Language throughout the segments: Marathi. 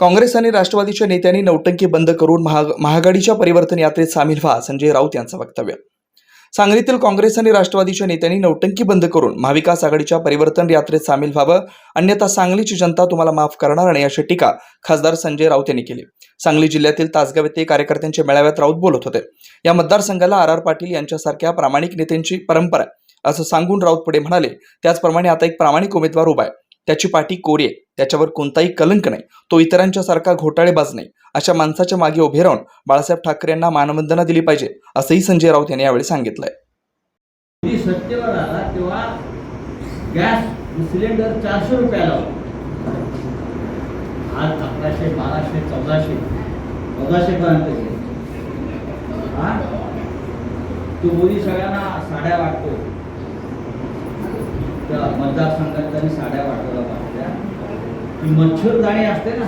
काँग्रेस आणि राष्ट्रवादीच्या नेत्यांनी नौटंकी बंद करून महाग महागाडीच्या परिवर्तन यात्रेत सामील व्हा संजय राऊत यांचं वक्तव्य. सांगलीतील काँग्रेस आणि राष्ट्रवादीच्या नेत्यांनी नौटंकी बंद करून महाविकास आघाडीच्या परिवर्तन यात्रेत सामील व्हावं अन्यथा सांगलीची जनता तुम्हाला माफ करणार नाही अशी टीका खासदार संजय राऊत यांनी केली. सांगली जिल्ह्यातील तासगाव येथे कार्यकर्त्यांच्या मेळाव्यात राऊत बोलत होते. या मतदारसंघाला आर आर पाटील यांच्यासारख्या प्रामाणिक नेत्यांची परंपरा आहे असं सांगून राऊत पुढे म्हणाले. त्याचप्रमाणे आता एक प्रामाणिक उमेदवार उभा आहे. त्याची पाठी कोरी आहे त्याच्यावर कोणताही कलंक नाही तो इतरांच्या सारखा घोटाळेबाज नाही. अशा माणसाच्या मागे उभे राहून बाळासाहेब ठाकरे यांना मानवंदना दिली पाहिजे असंही संजय राऊत यांनी यावेळी सांगितलंय. मी सत्तेवर आला तेव्हा गॅस सिलेंडर चारशे रुपयाला होता. आज अकराशे बाराशे चौदाशे चौदाशे पर्यंत तो मोदी सगळ्यांना साड्या वाटतो. त्या मतदारसंघात त्यांनी साड्या वाटायला पाहिल्या. ती मच्छरदाणी असते ना.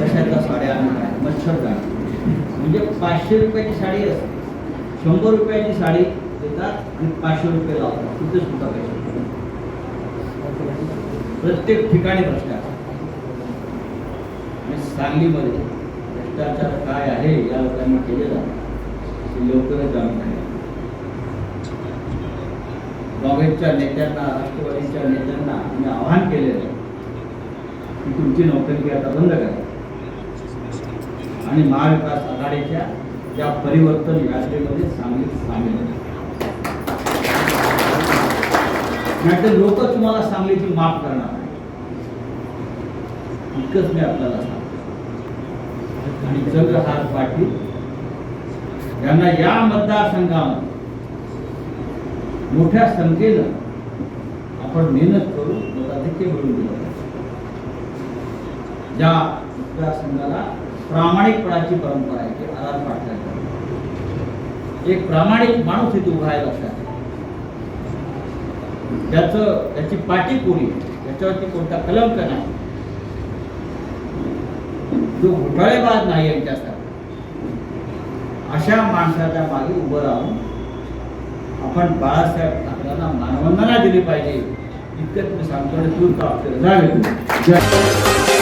तशातल्या साड्या मच्छर मच्छरदाणी म्हणजे पाचशे रुपयाची साडी असते. शंभर रुपयाची साडी देतात आणि पाचशे रुपये लावतात. तिथे सुद्धा पैसे प्रत्येक ठिकाणी भ्रष्टाचार. आणि सांगलीमध्ये भ्रष्टाचार काय आहे या लोकांनी केलेला ते लवकरच जाणून घ्या काँग्रेसच्या नेत्यांना राष्ट्रवादीच्या नेत्यांना मी आवाहन केलेलं आहे की तुमची नोकरी आता बंद करा. आणि महाविकास आघाडीच्या या परिवर्तन यात्रेमध्ये सांगलीत सामील नाहीतर लोक तुम्हाला सांगलीची माफ करणार नाही इतकंच मी आपल्याला सांगतो. आणि चंद्रहार पाटील यांना या मतदारसंघामध्ये मोठ्या संख्येनं आपण मेहनत करून मताधिक्य मिळवून दिलं ज्या मतदारसंघाला प्रामाणिकपणाची परंपरा आहे की आधार आर एक प्रामाणिक माणूस इथे उभा आहे लक्षात ज्याचं त्याची पाठी कोणी त्याच्यावरती कोणता कलंक नाही. जो घोटाळेबाज नाही यांच्यासाठी अशा माणसाच्या मागे उभं राहून आपण बाळासाहेब ठाकरेंना मानवंदना दिली पाहिजे. इतकंच तुम्ही सांगतो आणि दूर का? जय.